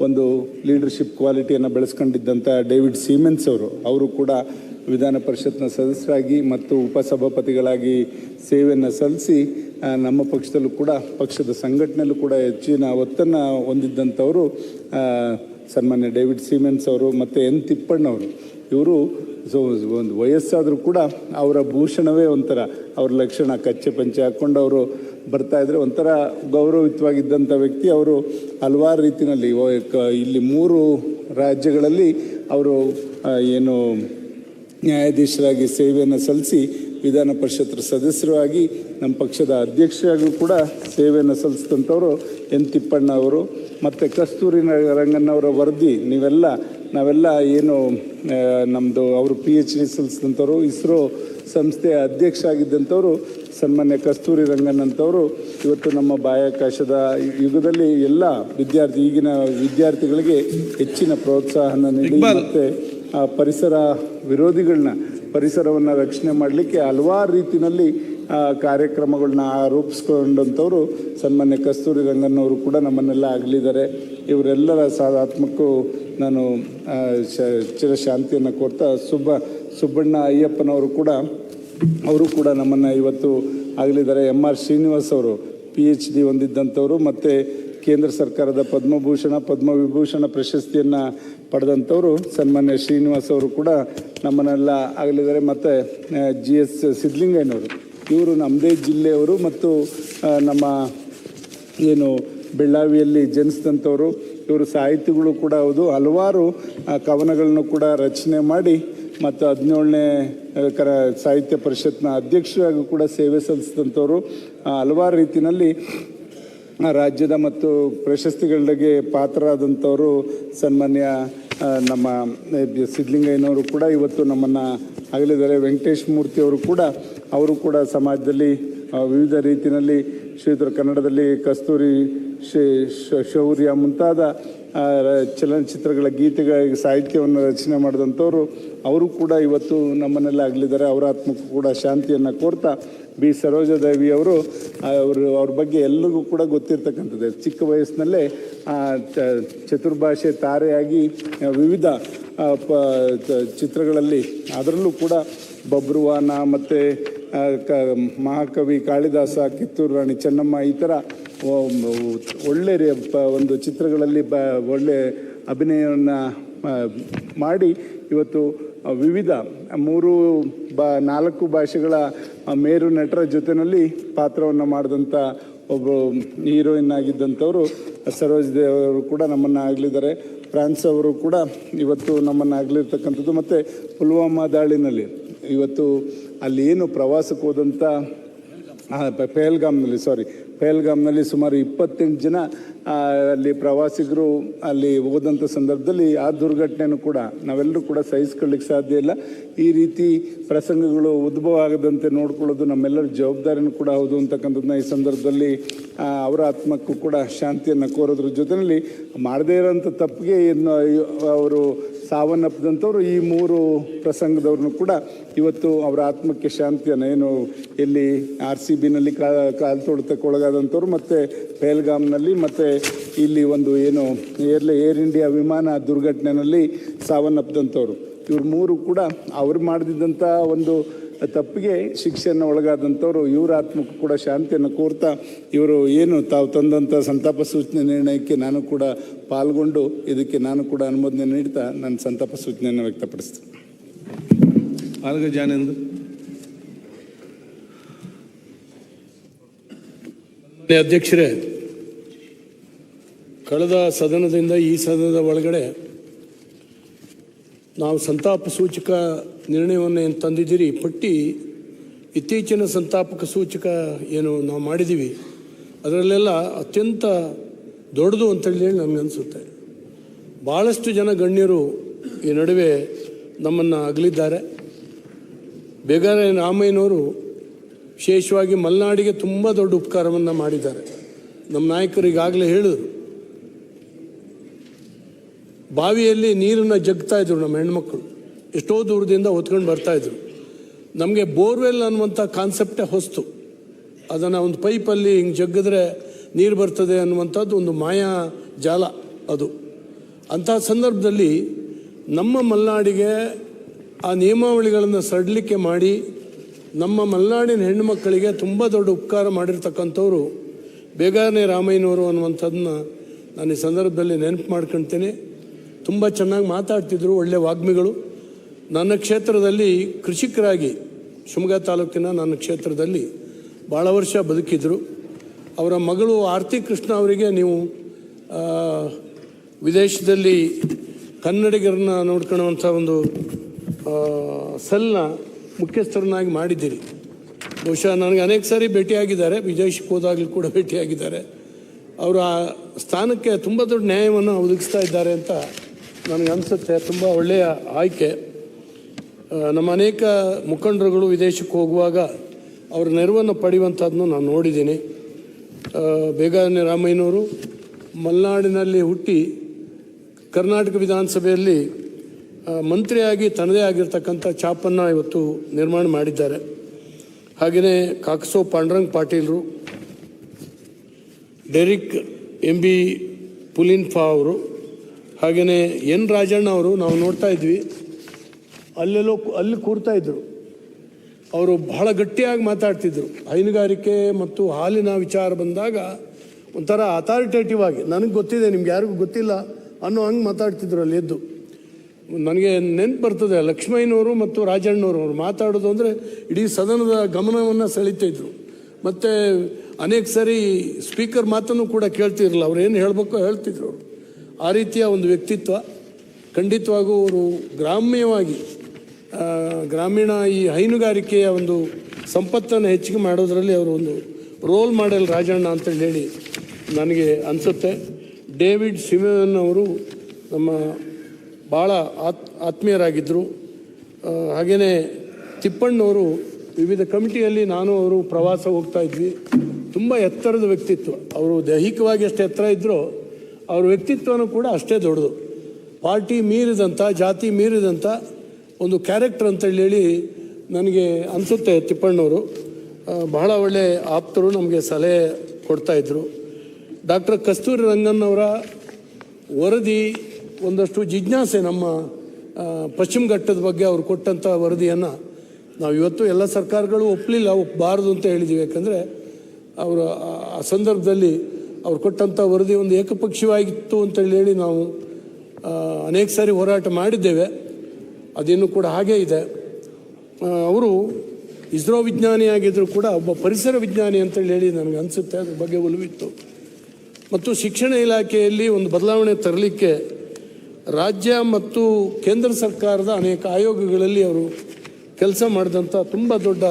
Speaker 2: ಒಂದು ಲೀಡರ್ಶಿಪ್ ಕ್ವಾಲಿಟಿಯನ್ನು ಬೆಳೆಸ್ಕೊಂಡಿದ್ದಂಥ ಡೇವಿಡ್ ಸೀಮೆನ್ಸ್ ಅವರು. ಅವರು ಕೂಡ ವಿಧಾನ ಪರಿಷತ್ನ ಸದಸ್ಯರಾಗಿ ಮತ್ತು ಉಪಸಭಾಪತಿಗಳಾಗಿ ಸೇವೆಯನ್ನು ಸಲ್ಲಿಸಿ ನಮ್ಮ ಪಕ್ಷದಲ್ಲೂ ಕೂಡ, ಪಕ್ಷದ ಸಂಘಟನೆಯಲ್ಲೂ ಕೂಡ ಹೆಚ್ಚಿನ ಒತ್ತನ್ನು ಹೊಂದಿದ್ದಂಥವರು ಸನ್ಮಾನ್ಯ ಡೇವಿಡ್ ಸೀಮೆನ್ಸ್ ಅವರು ಮತ್ತು ಎನ್ ತಿಪ್ಪಣ್ಣವರು. ಇವರು ಸೊ ಒಂದು ವಯಸ್ಸಾದರೂ ಕೂಡ ಅವರ ಭೂಷಣವೇ ಒಂಥರ, ಅವ್ರ ಲಕ್ಷಣ, ಕಚ್ಚೆ ಪಂಚೆ ಹಾಕ್ಕೊಂಡು ಅವರು ಬರ್ತಾ ಇದ್ರೆ ಒಂಥರ ಗೌರವಯುತವಾಗಿದ್ದಂಥ ವ್ಯಕ್ತಿ ಅವರು ಹಲವಾರು ರೀತಿಯಲ್ಲಿ ಇಲ್ಲಿ ಮೂರು ರಾಜ್ಯಗಳಲ್ಲಿ ಅವರು ಏನು ನ್ಯಾಯಾಧೀಶರಾಗಿ ಸೇವೆಯನ್ನು ಸಲ್ಲಿಸಿ ವಿಧಾನ ಪರಿಷತ್ತರ ಸದಸ್ಯರು ಆಗಿ ನಮ್ಮ ಪಕ್ಷದ ಅಧ್ಯಕ್ಷರಾಗೂ ಕೂಡ ಸೇವೆಯನ್ನು ಸಲ್ಲಿಸಿದಂಥವರು ಎನ್ ತಿಪ್ಪಣ್ಣ ಅವರು, ಮತ್ತು ಕಸ್ತೂರಿ ರಂಗಣ್ಣವರ ವರದಿ ನೀವೆಲ್ಲ ನಾವೆಲ್ಲ ಏನು ನಮ್ಮದು ಅವರು ಪಿ ಎಚ್ ಡಿ ಸಲ್ಲಿಸಿದಂಥವ್ರು ಇಸ್ರೋ ಸಂಸ್ಥೆಯ ಅಧ್ಯಕ್ಷ ಆಗಿದ್ದಂಥವರು ಸನ್ಮಾನ್ಯ ಕಸ್ತೂರಿ ರಂಗನ್ ಅಂತವರು ಇವತ್ತು ನಮ್ಮ ಬಾಹ್ಯಾಕಾಶದ ಯುಗದಲ್ಲಿ ಎಲ್ಲ ವಿದ್ಯಾರ್ಥಿ ಈಗಿನ ವಿದ್ಯಾರ್ಥಿಗಳಿಗೆ ಹೆಚ್ಚಿನ ಪ್ರೋತ್ಸಾಹನ ನೀಡಿ ಮತ್ತು ಆ ಪರಿಸರ ವಿರೋಧಿಗಳನ್ನ ಪರಿಸರವನ್ನು ರಕ್ಷಣೆ ಮಾಡಲಿಕ್ಕೆ ಹಲವಾರು ರೀತಿಯಲ್ಲಿ ಆ, ಕಾರ್ಯಕ್ರಮಗಳನ್ನ ರೂಪಿಸ್ಕೊಂಡಂಥವ್ರು ಸನ್ಮಾನ್ಯ ಕಸ್ತೂರಿ ರಂಗನ್ನವರು ಕೂಡ ನಮ್ಮನ್ನೆಲ್ಲ ಆಗಲಿದ್ದಾರೆ ಇವರೆಲ್ಲರ ಸಾಧಾತ್ಮಕ್ಕೂ ನಾನು ಚಿರಶಾಂತಿಯನ್ನು ಕೊಡ್ತಾ ಸುಬ್ಬ, ಸುಬ್ಬಣ್ಣ ಅಯ್ಯಪ್ಪನವರು ಕೂಡ, ಅವರು ಕೂಡ ನಮ್ಮನ್ನು ಇವತ್ತು ಆಗಲಿದ್ದಾರೆ. ಎಂ ಆರ್ ಶ್ರೀನಿವಾಸ್ ಅವರು ಪಿ ಎಚ್ ಡಿ ಹೊಂದಿದ್ದಂಥವರು ಮತ್ತು ಕೇಂದ್ರ ಸರ್ಕಾರದ ಪದ್ಮಭೂಷಣ, ಪದ್ಮವಿಭೂಷಣ ಪ್ರಶಸ್ತಿಯನ್ನು ಪಡೆದಂಥವರು ಸನ್ಮಾನ್ಯ ಶ್ರೀನಿವಾಸ್ ಅವರು ಕೂಡ ನಮ್ಮನ್ನೆಲ್ಲ ಆಗಲಿದ್ದಾರೆ. ಮತ್ತು ಜಿ ಎಸ್ ಸಿದ್ಲಿಂಗಯ್ಯನವರು ಇವರು ನಮ್ಮದೇ ಜಿಲ್ಲೆಯವರು ಮತ್ತು ನಮ್ಮ, ಏನು, ಬೆಳ್ಳಾವಿಯಲ್ಲಿ ಜನಿಸಿದಂಥವರು. ಇವರು ಸಾಹಿತಿಗಳು ಕೂಡ ಹೌದು. ಹಲವಾರು ಕವನಗಳನ್ನು ಕೂಡ ರಚನೆ ಮಾಡಿ ಮತ್ತು ಹದಿನೇಳನೇ ಕರ, ಸಾಹಿತ್ಯ ಪರಿಷತ್ನ ಅಧ್ಯಕ್ಷರಾಗಿ ಕೂಡ ಸೇವೆ ಸಲ್ಲಿಸಿದಂಥವರು. ಹಲವಾರು ರೀತಿಯಲ್ಲಿ ರಾಜ್ಯದ ಮತ್ತು ಪ್ರಶಸ್ತಿಗಳಿಗೆ ಪಾತ್ರರಾದಂಥವರು ಸನ್ಮಾನ್ಯ ನಮ್ಮ ಸಿದ್ಧಲಿಂಗಯ್ಯನವರು ಕೂಡ ಇವತ್ತು ನಮ್ಮನ್ನು ಅಗಲಿದ್ದಾರೆ. ವೆಂಕಟೇಶ್ ಮೂರ್ತಿ ಅವರು ಕೂಡ ಅವರು ಕೂಡ ಸಮಾಜದಲ್ಲಿ ವಿವಿಧ ರೀತಿಯಲ್ಲಿ ಶ್ರೀಧರ ಕನ್ನಡದಲ್ಲಿ ಕಸ್ತೂರಿ ಶೌರ್ಯ ಮುಂತಾದ ಚಲನಚಿತ್ರಗಳ ಗೀತೆಗಳ ಸಾಹಿತ್ಯವನ್ನು ರಚನೆ ಮಾಡಿದಂಥವ್ರು, ಅವರು ಕೂಡ ಇವತ್ತು ನಮ್ಮನ್ನೆಲ್ಲ ಆಗಲಿದ್ದಾರೆ ಅವರ ಆತ್ಮಕ್ಕೂ ಕೂಡ ಶಾಂತಿಯನ್ನು ಕೋರ್ತಾ ಬಿ. ಸರೋಜಾದೇವಿ ಅವರು ಅವರು, ಅವ್ರ ಬಗ್ಗೆ ಎಲ್ಲರಿಗೂ ಕೂಡ ಗೊತ್ತಿರ್ತಕ್ಕಂಥದ್ದು. ಚಿಕ್ಕ ವಯಸ್ಸಿನಲ್ಲೇ ಚತುರ್ಭಾಷೆ ತಾರೆಯಾಗಿ ವಿವಿಧ ಚಿತ್ರಗಳಲ್ಲಿ ಅದರಲ್ಲೂ ಕೂಡ ಬಬ್ರುವಾನ, ಮತ್ತು ಕ, ಮಹಾಕವಿ ಕಾಳಿದಾಸ, ಕಿತ್ತೂರು ರಾಣಿ ಚೆನ್ನಮ್ಮ ಈ ಥರ ಒಳ್ಳೆ ಒಂದು ಚಿತ್ರಗಳಲ್ಲಿ ಬ ಒಳ್ಳೆ ಅಭಿನಯವನ್ನು ಮಾಡಿ ಇವತ್ತು ವಿವಿಧ ಮೂರು ಬಾ ನಾಲ್ಕು ಭಾಷೆಗಳ ಮೇರು ನಟರ ಜೊತೆಯಲ್ಲಿ ಪಾತ್ರವನ್ನು ಮಾಡಿದಂಥ ಒಬ್ಬ ಹೀರೋಯಿನ್ ಆಗಿದ್ದಂಥವರು ಸರೋಜ್ ದೇವ್ ಅವರು ಕೂಡ ನಮ್ಮನ್ನು ಆಗಲಿದ್ದಾರೆ ಫ್ರಾನ್ಸ್ ಅವರು ಕೂಡ ಇವತ್ತು ನಮ್ಮನ್ನು ಆಗಲಿರ್ತಕ್ಕಂಥದ್ದು ಮತ್ತು ಪುಲ್ವಾಮಾ ದಾಳಿನಲ್ಲಿ ಇವತ್ತು ಅಲ್ಲಿ ಏನು ಪ್ರವಾಸಕ್ಕೆ ಹೋದಂಥ ಪೆಹಲ್ಗಾಮ್ನಲ್ಲಿ ಸಾರಿ ಪೆಹಲ್ಗಾಮ್ನಲ್ಲಿ ಸುಮಾರು ಇಪ್ಪತ್ತೆಂಟು ಜನ ಅಲ್ಲಿ ಪ್ರವಾಸಿಗರು ಅಲ್ಲಿ ಹೋದಂಥ ಸಂದರ್ಭದಲ್ಲಿ ಆ ದುರ್ಘಟನೆನೂ ಕೂಡ ನಾವೆಲ್ಲರೂ ಕೂಡ ಸಹಿಸ್ಕೊಳ್ಳಿಕ್ಕೆ ಸಾಧ್ಯ ಇಲ್ಲ. ಈ ರೀತಿ ಪ್ರಸಂಗಗಳು ಉದ್ಭವ ಆಗದಂತೆ ನೋಡ್ಕೊಳ್ಳೋದು ನಮ್ಮೆಲ್ಲರ ಜವಾಬ್ದಾರಿನೂ ಕೂಡ ಹೌದು ಅಂತಕ್ಕಂಥದ್ದನ್ನ ಈ ಸಂದರ್ಭದಲ್ಲಿ ಅವರ ಆತ್ಮಕ್ಕೂ ಕೂಡ ಶಾಂತಿಯನ್ನು ಕೋರೋದ್ರ ಜೊತೆಯಲ್ಲಿ ಮಾಡದೇ ಇರೋಂಥ ತಪ್ಪಿಗೆ ಇನ್ನು ಅವರು ಸಾವನ್ನಪ್ಪದಂಥವ್ರು ಈ ಮೂರು ಪ್ರಸಂಗದವ್ರನ್ನು ಕೂಡ ಇವತ್ತು ಅವರ ಆತ್ಮಕ್ಕೆ ಶಾಂತಿಯನ್ನು ಏನು ಎಲ್ಲಿ ಆರ್ ಸಿ ಬಿನಲ್ಲಿ ಕಾಲು ತೊಡತಕ್ಕೆ ಒಳಗಾದಂಥವ್ರು ಮತ್ತು ಪೇಲ್ಗಾಮ್ನಲ್ಲಿ ಮತ್ತು ಇಲ್ಲಿ ಒಂದು ಏನು ಏರ್ಲೆ ಏರ್ ಇಂಡಿಯಾ ವಿಮಾನ ದುರ್ಘಟನೆಯಲ್ಲಿ ಸಾವನ್ನಪ್ಪಿದಂಥವ್ರು. ಇವ್ರು ಮೂರು ಕೂಡ ಅವ್ರು ಮಾಡಿದಂಥ ಒಂದು ತಪ್ಪಿಗೆ ಶಿಕ್ಷೆಯನ್ನು ಒಳಗಾದಂಥವ್ರು ಇವರ ಆತ್ಮಕ್ಕೂ ಕೂಡ ಶಾಂತಿಯನ್ನು ಕೋರ್ತಾ ಇವರು ಏನು ತಾವು ತಂದಂಥ ಸಂತಾಪ ಸೂಚನೆ ನಿರ್ಣಯಕ್ಕೆ ನಾನು ಕೂಡ ಪಾಲ್ಗೊಂಡು ಇದಕ್ಕೆ ನಾನು ಕೂಡ ಅನುಮೋದನೆ ನೀಡ್ತಾ ನನ್ನ ಸಂತಾಪ ಸೂಚನೆಯನ್ನು ವ್ಯಕ್ತಪಡಿಸ್ತೀನಿ.
Speaker 3: ಆಲ್ಗ ಜಾನೆಂದು.
Speaker 4: ಮಾನ್ಯ ಅಧ್ಯಕ್ಷರೇ ಕಳೆದ ಸದನದಿಂದ ಈ ಸದನದ ಒಳಗಡೆ ನಾವು ಸಂತಾಪ ಸೂಚಕ ನಿರ್ಣಯವನ್ನು ಏನು ತಂದಿದ್ದೀರಿ? ಪಟ್ಟಿ ಇತ್ತೀಚಿನ ಸಂತಾಪಕ ಸೂಚಕ ಏನು ನಾವು ಮಾಡಿದ್ದೀವಿ. ಅದರಲ್ಲೆಲ್ಲ ಅತ್ಯಂತ ದೊಡ್ಡದು ಅಂತೇಳಿ ನಮಗೆ ಅನಿಸುತ್ತೆ. ಭಾಳಷ್ಟು ಜನ ಗಣ್ಯರು ಈ ನಡುವೆ ನಮ್ಮನ್ನು ಅಗಲಿದ್ದಾರೆ. ಬೇಗನೆ ರಾಮಯ್ಯನವರು ವಿಶೇಷವಾಗಿ ಮಲೆನಾಡಿಗೆ ತುಂಬ ದೊಡ್ಡ ಉಪಕಾರವನ್ನು ಮಾಡಿದ್ದಾರೆ. ನಮ್ಮ ನಾಯಕರು ಈಗಾಗಲೇ ಹೇಳಿದರು. ಬಾವಿಯಲ್ಲಿ ನೀರನ್ನು ಜಗ್ತಾ ಇದ್ರು ನಮ್ಮ ಹೆಣ್ಮಕ್ಳು. ಎಷ್ಟೋ ದೂರದಿಂದ ಹೊತ್ಕೊಂಡು ಬರ್ತಾಯಿದ್ರು ನಮಗೆ ಬೋರ್ವೆಲ್ ಅನ್ನುವಂಥ ಕಾನ್ಸೆಪ್ಟೇ ಹೊಸ್ತು. ಅದನ್ನು ಒಂದು ಪೈಪಲ್ಲಿ ಹಿಂಗೆ ಜಗ್ಗಿದ್ರೆ ನೀರು ಬರ್ತದೆ ಅನ್ನುವಂಥದ್ದು ಒಂದು ಮಾಯಾ ಜಾಲ ಅದು. ಅಂಥ ಸಂದರ್ಭದಲ್ಲಿ ನಮ್ಮ ಮಲೆನಾಡಿಗೆ ಆ ನಿಯಮಾವಳಿಗಳನ್ನು ಸಡಿಲಿಕೆ ಮಾಡಿ ನಮ್ಮ ಮಲೆನಾಡಿನ ಹೆಣ್ಣುಮಕ್ಕಳಿಗೆ ತುಂಬ ದೊಡ್ಡ ಉಪಕಾರ ಮಾಡಿರ್ತಕ್ಕಂಥವ್ರು ಬೇಗನೇ ರಾಮಯ್ಯನವರು ಅನ್ನುವಂಥದ್ದನ್ನ ನಾನು ಈ ಸಂದರ್ಭದಲ್ಲಿ ನೆನಪು ಮಾಡ್ಕೊಳ್ತೇನೆ ತುಂಬ ಚೆನ್ನಾಗಿ ಮಾತಾಡ್ತಿದ್ರು ಒಳ್ಳೆ ವಾಗ್ಮಿಗಳು. ನನ್ನ ಕ್ಷೇತ್ರದಲ್ಲಿ ಕೃಷಿಕರಾಗಿ ಶಿವಮೊಗ್ಗ ತಾಲೂಕಿನ ನನ್ನ ಕ್ಷೇತ್ರದಲ್ಲಿ ಭಾಳ ವರ್ಷ ಬದುಕಿದ್ರು. ಅವರ ಮಗಳು ಆರತಿ ಕೃಷ್ಣ ಅವರಿಗೆ ನೀವು ವಿದೇಶದಲ್ಲಿ ಕನ್ನಡಿಗರನ್ನ ನೋಡ್ಕೊಳ್ಳುವಂಥ ಒಂದು ಸಲ್ನ ಮುಖ್ಯಸ್ಥರನ್ನಾಗಿ ಮಾಡಿದ್ದೀರಿ. ಬಹುಶಃ ನನಗೆ ಅನೇಕ ಸಾರಿ ಭೇಟಿಯಾಗಿದ್ದಾರೆ, ವಿದೇಶಕ್ಕೆ ಹೋದಾಗಲೂ ಕೂಡ ಭೇಟಿಯಾಗಿದ್ದಾರೆ. ಅವರು ಆ ಸ್ಥಾನಕ್ಕೆ ತುಂಬ ದೊಡ್ಡ ನ್ಯಾಯವನ್ನು ಒದಗಿಸ್ತಾ ಇದ್ದಾರೆ ಅಂತ ನನಗೆ ಅನಿಸುತ್ತೆ, ತುಂಬ ಒಳ್ಳೆಯ ಆಯ್ಕೆ. ನಮ್ಮ ಅನೇಕ ಮುಖಂಡರುಗಳು ವಿದೇಶಕ್ಕೆ ಹೋಗುವಾಗ ಅವರ ನೆರವನ್ನು ಪಡೆಯುವಂಥದ್ದನ್ನು ನಾನು ನೋಡಿದ್ದೀನಿ. ಬೇಗನೆ ರಾಮಯ್ಯನವರು ಮಲೆನಾಡಿನಲ್ಲಿ ಹುಟ್ಟಿ ಕರ್ನಾಟಕ ವಿಧಾನಸಭೆಯಲ್ಲಿ ಮಂತ್ರಿಯಾಗಿ ತನ್ನದೇ ಆಗಿರ್ತಕ್ಕಂಥ ಛಾಪನ್ನು ಇವತ್ತು ನಿರ್ಮಾಣ ಮಾಡಿದ್ದಾರೆ. ಹಾಗೆಯೇ ಕಾಕಸೋ ಪಾಂಡುರಂಗ್ ಪಾಟೀಲರು, ಡೆರಿಕ್ ಎಂ ಬಿ ಪುಲಿನ್ಫಾ ಅವರು ಹಾಗೆಯೇ ಎನ್ ರಾಜಣ್ಣ ಅವರು, ನಾವು ನೋಡ್ತಾ ಇದ್ವಿ, ಅಲ್ಲೆಲ್ಲೋ ಅಲ್ಲಿ ಕೂರ್ತಾ ಇದ್ರು. ಅವರು ಬಹಳ ಗಟ್ಟಿಯಾಗಿ ಮಾತಾಡ್ತಿದ್ರು. ಹೈನುಗಾರಿಕೆ ಮತ್ತು ಹಾಲಿನ ವಿಚಾರ ಬಂದಾಗ ಒಂಥರ ಅಥಾರಿಟೇಟಿವ್ ಆಗಿ, ನನಗೆ ಗೊತ್ತಿದೆ, ನಿಮ್ಗೆ ಯಾರಿಗೂ ಗೊತ್ತಿಲ್ಲ ಅನ್ನೋ ಹಂಗೆ ಮಾತಾಡ್ತಿದ್ರು ಅಲ್ಲಿ ಎದ್ದು. ನನಗೆ ನೆನ್ಪು ಬರ್ತದೆ ಲಕ್ಷ್ಮಯ್ಯನವರು ಮತ್ತು ರಾಜಣ್ಣವರು, ಅವರು ಮಾತಾಡೋದು ಅಂದರೆ ಇಡೀ ಸದನದ ಗಮನವನ್ನು ಸೆಳೀತಿದ್ರು ಮತ್ತು ಅನೇಕ ಸರಿ ಸ್ಪೀಕರ್ ಮಾತನ್ನು ಕೂಡ ಕೇಳ್ತಿರಲಿಲ್ಲ, ಅವ್ರು ಏನು ಹೇಳಬೇಕೋ ಹೇಳ್ತಿದ್ರು ಅವರು. ಆ ರೀತಿಯ ಒಂದು ವ್ಯಕ್ತಿತ್ವ ಖಂಡಿತವಾಗೂ ಅವರು ಗ್ರಾಮ್ಯವಾಗಿ ಗ್ರಾಮೀಣ ಈ ಹೈನುಗಾರಿಕೆಯ ಒಂದು ಸಂಪತ್ತನ್ನು ಹೆಚ್ಚಿಗೆ ಮಾಡೋದರಲ್ಲಿ ಅವರು ಒಂದು ರೋಲ್ ಮಾಡೆಲ್ ರಾಜಣ್ಣ ಅಂತೇಳಿ ಹೇಳಿ ನನಗೆ ಅನಿಸುತ್ತೆ. ಡೇವಿಡ್ ಸಿಮೆನ್ ಅವರು ನಮ್ಮ ಭಾಳ ಆತ್ ಆತ್ಮೀಯರಾಗಿದ್ದರು ಹಾಗೆಯೇ ತಿಪ್ಪಣ್ಣವರು ವಿವಿಧ ಕಮಿಟಿಯಲ್ಲಿ ನಾನು ಅವರು ಪ್ರವಾಸ ಹೋಗ್ತಾ ಇದ್ವಿ. ತುಂಬ ಎತ್ತರದ ವ್ಯಕ್ತಿತ್ವ. ಅವರು ದೈಹಿಕವಾಗಿ ಎಷ್ಟು ಎತ್ತರ ಇದ್ದರೋ ಅವ್ರ ವ್ಯಕ್ತಿತ್ವನೂ ಕೂಡ ಅಷ್ಟೇ ದೊಡ್ಡದು. ಪಾರ್ಟಿ ಮೀರಿದಂಥ ಜಾತಿ ಮೀರಿದಂಥ ಒಂದು ಕ್ಯಾರೆಕ್ಟರ್ ಅಂತೇಳಿ ಹೇಳಿ ನನಗೆ ಅನಿಸುತ್ತೆ ತಿಪ್ಪಣ್ಣವರು. ಬಹಳ ಒಳ್ಳೆ ಆಪ್ತರು ನಮಗೆ ಸಲಹೆ ಕೊಡ್ತಾಯಿದ್ರು ಡಾಕ್ಟರ್ ಕಸ್ತೂರಿ ರಂಗನ್ ಅವರ ವರದಿ ಒಂದಷ್ಟು ಜಿಜ್ಞಾಸೆ ನಮ್ಮ ಪಶ್ಚಿಮ ಘಟ್ಟದ ಬಗ್ಗೆ ಅವರು ಕೊಟ್ಟಂಥ ವರದಿಯನ್ನು ನಾವು ಇವತ್ತು ಎಲ್ಲ ಸರ್ಕಾರಗಳು ಒಪ್ಪಲಿಲ್ಲ ಒಪ್ಪಬಾರದು ಅಂತ ಹೇಳಿದ್ದೀವಿ ಯಾಕಂದರೆ ಅವರು ಆ ಸಂದರ್ಭದಲ್ಲಿ ಅವ್ರು ಕೊಟ್ಟಂಥ ವರದಿ ಒಂದು ಏಕಪಕ್ಷೀಯವಾಗಿತ್ತು ಅಂತೇಳಿ ಹೇಳಿ ನಾವು ಅನೇಕ ಸಾರಿ ಹೋರಾಟ ಮಾಡಿದ್ದೇವೆ. ಅದೇನು ಕೂಡ ಹಾಗೇ ಇದೆ. ಅವರು ಇಸ್ರೋ ವಿಜ್ಞಾನಿಯಾಗಿದ್ದರೂ ಕೂಡ ಒಬ್ಬ ಪರಿಸರ ವಿಜ್ಞಾನಿ ಅಂತೇಳಿ ಹೇಳಿ ನನಗೆ ಅನಿಸುತ್ತೆ, ಅದ್ರ ಬಗ್ಗೆ ಒಲವಿತ್ತು. ಮತ್ತು ಶಿಕ್ಷಣ ಇಲಾಖೆಯಲ್ಲಿ ಒಂದು ಬದಲಾವಣೆ ತರಲಿಕ್ಕೆ ರಾಜ್ಯ ಮತ್ತು ಕೇಂದ್ರ ಸರ್ಕಾರದ ಅನೇಕ ಆಯೋಗಗಳಲ್ಲಿ ಅವರು ಕೆಲಸ ಮಾಡಿದಂಥ ತುಂಬ ದೊಡ್ಡ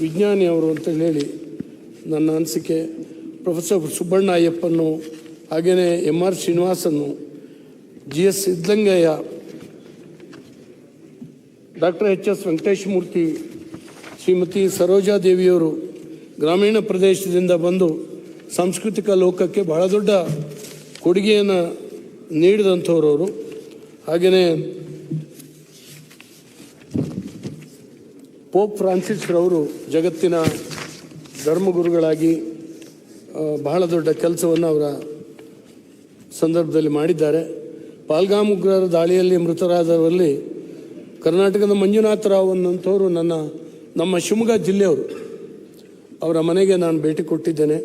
Speaker 4: ವಿಜ್ಞಾನಿ ಅವರು ಅಂತೇಳಿ ಹೇಳಿ ನನ್ನ ಅನಿಸಿಕೆ. ಪ್ರೊಫೆಸರ್ ಸುಬ್ಬಣ್ಣ ಅಯ್ಯಪ್ಪನ್ನು ಹಾಗೆಯೇ M R ಶ್ರೀನಿವಾಸನ್ನು G S Siddalingaiah doctor H. S. Venkateshamurthy, Shrimati ಸರೋಜಾದೇವಿಯವರು ಗ್ರಾಮೀಣ ಪ್ರದೇಶದಿಂದ ಬಂದು ಸಾಂಸ್ಕೃತಿಕ ಲೋಕಕ್ಕೆ ಬಹಳ ದೊಡ್ಡ ಕೊಡುಗೆಯನ್ನು ನೀಡಿದಂಥವ್ರವರು. ಹಾಗೆಯೇ ಪೋಪ್ ಫ್ರಾನ್ಸಿಸ್ರವರು ಜಗತ್ತಿನ ಧರ್ಮಗುರುಗಳಾಗಿ ಬಹಳ ದೊಡ್ಡ ಕೆಲಸವನ್ನು ಅವರ ಸಂದರ್ಭದಲ್ಲಿ ಮಾಡಿದ್ದಾರೆ. ಪಾಲ್ಗಾಮ್ ಉಗ್ರರ ದಾಳಿಯಲ್ಲಿ ಮೃತರಾದವರಲ್ಲಿ ಕರ್ನಾಟಕದ ಮಂಜುನಾಥ ರಾವ್ ಅನ್ನೋಂಥವ್ರು ನನ್ನ, ನಮ್ಮ ಶಿವಮೊಗ್ಗ ಜಿಲ್ಲೆಯವರು. ಅವರ ಮನೆಗೆ ನಾನು ಭೇಟಿ ಕೊಟ್ಟಿದ್ದೇನೆ.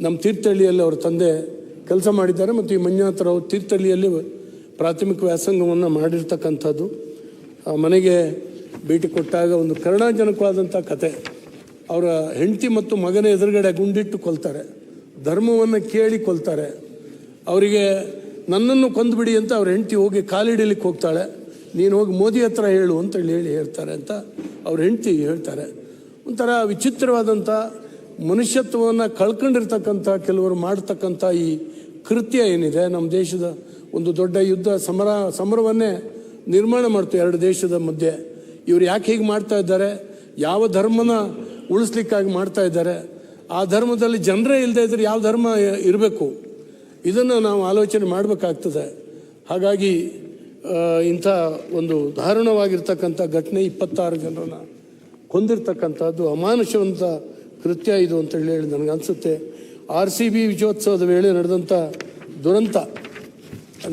Speaker 4: ನಮ್ಮ ತೀರ್ಥಹಳ್ಳಿಯಲ್ಲಿ ಅವರ ತಂದೆ ಕೆಲಸ ಮಾಡಿದ್ದಾರೆ ಮತ್ತು ಈ ಮಂಜುನಾಥ ರಾವ್ ತೀರ್ಥಹಳ್ಳಿಯಲ್ಲಿ ಪ್ರಾಥಮಿಕ ವ್ಯಾಸಂಗವನ್ನು ಮಾಡಿರ್ತಕ್ಕಂಥದ್ದು. ಆ ಮನೆಗೆ ಭೇಟಿ ಕೊಟ್ಟಾಗ ಒಂದು ಕರುಣಾಜನಕವಾದಂಥ ಕತೆ. ಅವರ ಹೆಂಡತಿ ಮತ್ತು ಮಗನ ಎದುರುಗಡೆ ಗುಂಡಿಟ್ಟು ಕೊಲ್ತಾರೆ. ಧರ್ಮವನ್ನು ಕೇಳಿ ಕೊಲ್ತಾರೆ. ಅವರಿಗೆ ನನ್ನನ್ನು ಕೊಂದುಬಿಡಿ ಅಂತ ಅವ್ರ ಹೆಂಡತಿ ಹೋಗಿ ಕಾಲಿಡಲಿಕ್ಕೆ ಹೋಗ್ತಾಳೆ. ನೀನು ಹೋಗಿ ಮೋದಿ ಹತ್ರ ಹೇಳು ಅಂತೇಳಿ ಹೇಳಿ ಹೇಳ್ತಾರೆ ಅಂತ ಅವ್ರ ಹೆಂಡತಿ ಹೇಳ್ತಾರೆ. ಒಂಥರ ವಿಚಿತ್ರವಾದಂಥ ಮನುಷ್ಯತ್ವವನ್ನು ಕಳ್ಕೊಂಡಿರ್ತಕ್ಕಂಥ ಕೆಲವರು ಮಾಡ್ತಕ್ಕಂಥ ಈ ಕೃತ್ಯ ಏನಿದೆ? ನಮ್ಮ ದೇಶದ ಒಂದು ದೊಡ್ಡ ಯುದ್ಧ ಸಮರ, ಸಮರವನ್ನೇ ನಿರ್ಮಾಣ ಮಾಡ್ತು ಎರಡು ದೇಶದ ಮಧ್ಯೆ. ಇವರು ಯಾಕೆ ಹೀಗೆ ಮಾಡ್ತಾ ಇದ್ದಾರೆ? ಯಾವ ಧರ್ಮನ ಉಳಿಸ್ಲಿಕ್ಕಾಗಿ ಮಾಡ್ತಾ ಇದ್ದಾರೆ. ಆ ಧರ್ಮದಲ್ಲಿ ಜನರೇ ಇಲ್ಲದೆ ಇದ್ರೆ ಯಾವ ಧರ್ಮ ಇರಬೇಕು? ಇದನ್ನು ನಾವು ಆಲೋಚನೆ ಮಾಡಬೇಕಾಗ್ತದೆ. ಹಾಗಾಗಿ ಇಂಥ ಒಂದು ದಾರುಣವಾಗಿರ್ತಕ್ಕಂಥ ಘಟನೆ ಇಪ್ಪತ್ತಾರು ಜನರನ್ನು ಕೊಂದಿರ್ತಕ್ಕಂಥದ್ದು ಅಮಾನುಷವಂತ ಕೃತ್ಯ ಇದು ಅಂತ ಹೇಳಿ ಅನಿಸುತ್ತೆ. ಆರ್ ಸಿ ಬಿ ವಿಜಯೋತ್ಸವದ ವೇಳೆ ನಡೆದಂಥ ದುರಂತ,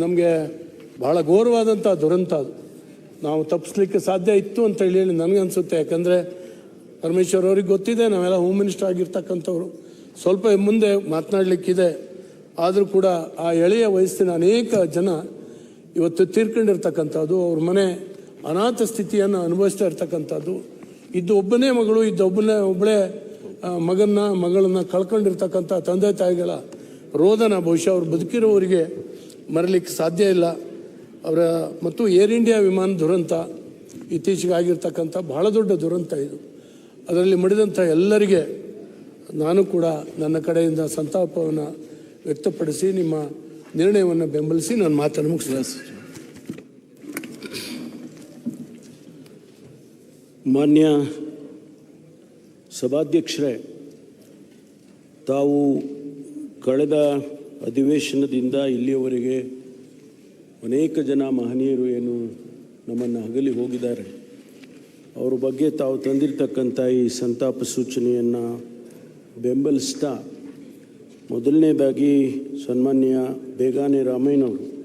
Speaker 4: ನಮಗೆ ಬಹಳ ಘೋರವಾದಂಥ ದುರಂತ ಅದು. ನಾವು ತಪ್ಪಿಸ್ಲಿಕ್ಕೆ ಸಾಧ್ಯ ಇತ್ತು ಅಂತ ಹೇಳಿ ನನಗನ್ಸುತ್ತೆ ಯಾಕಂದರೆ ಪರಮೇಶ್ವರ್ ಅವ್ರಿಗೆ ಗೊತ್ತಿದೆ, ನಾವೆಲ್ಲ ಹೋಮ್ ಮಿನಿಸ್ಟರ್ ಆಗಿರ್ತಕ್ಕಂಥವ್ರು. ಸ್ವಲ್ಪ ಮುಂದೆ ಮಾತನಾಡಲಿಕ್ಕಿದೆ. ಆದರೂ ಕೂಡ ಆ ಎಳೆಯ ವಯಸ್ಸಿನ ಅನೇಕ ಜನ ಇವತ್ತು ತೀರ್ಕೊಂಡಿರ್ತಕ್ಕಂಥದ್ದು, ಅವ್ರ ಮನೆ ಅನಾಥ ಸ್ಥಿತಿಯನ್ನು ಅನುಭವಿಸ್ತಾ ಇರ್ತಕ್ಕಂಥದ್ದು. ಇದ್ದು ಒಬ್ಬನೇ ಮಗಳು, ಇದ್ದ ಒಬ್ಬನೇ ಒಬ್ಬಳೇ ಮಗನ್ನ, ಮಗಳನ್ನ ಕಳ್ಕೊಂಡಿರ್ತಕ್ಕಂಥ ತಂದೆ ತಾಯಿಗಳ ರೋದನ ಬಹುಶಃ ಅವ್ರು ಬದುಕಿರೋವರಿಗೆ ಮರಲಿಕ್ಕೆ ಸಾಧ್ಯ ಇಲ್ಲ. ಅವರ, ಮತ್ತು ಏರ್ ಇಂಡಿಯಾ ವಿಮಾನ ದುರಂತ ಇತ್ತೀಚೆಗೆ ಆಗಿರ್ತಕ್ಕಂಥ ಬಹಳ ದೊಡ್ಡ ದುರಂತ ಇದು. ಅದರಲ್ಲಿ ಮಡಿದಂಥ ಎಲ್ಲರಿಗೆ ನಾನು ಕೂಡ ನನ್ನ ಕಡೆಯಿಂದ ಸಂತಾಪವನ್ನು ವ್ಯಕ್ತಪಡಿಸಿ ನಿಮ್ಮ ನಿರ್ಣಯವನ್ನು ಬೆಂಬಲಿಸಿ ನಾನು ಮಾತನ್ನು ಮುಗಿಸಿದೆ
Speaker 5: ಮಾನ್ಯ ಸಭಾಧ್ಯಕ್ಷರೇ, ತಾವು ಕಳೆದ ಅಧಿವೇಶನದಿಂದ ಇಲ್ಲಿಯವರೆಗೆ ಅನೇಕ ಜನ ಮಹನೀಯರು ಏನು ನಮ್ಮನ್ನು ಅಗಲಿ ಹೋಗಿದ್ದಾರೆ. ಅವ್ರ ಬಗ್ಗೆ ತಾವು ತಂದಿರತಕ್ಕಂಥ ಈ ಸಂತಾಪ ಸೂಚನೆಯನ್ನು ಬೆಂಬಲಿಸ್ತಾ ಮೊದಲನೇದಾಗಿ ಸನ್ಮಾನ್ಯ ಬೇಗಾನೆ ರಾಮಯ್ಯನವರು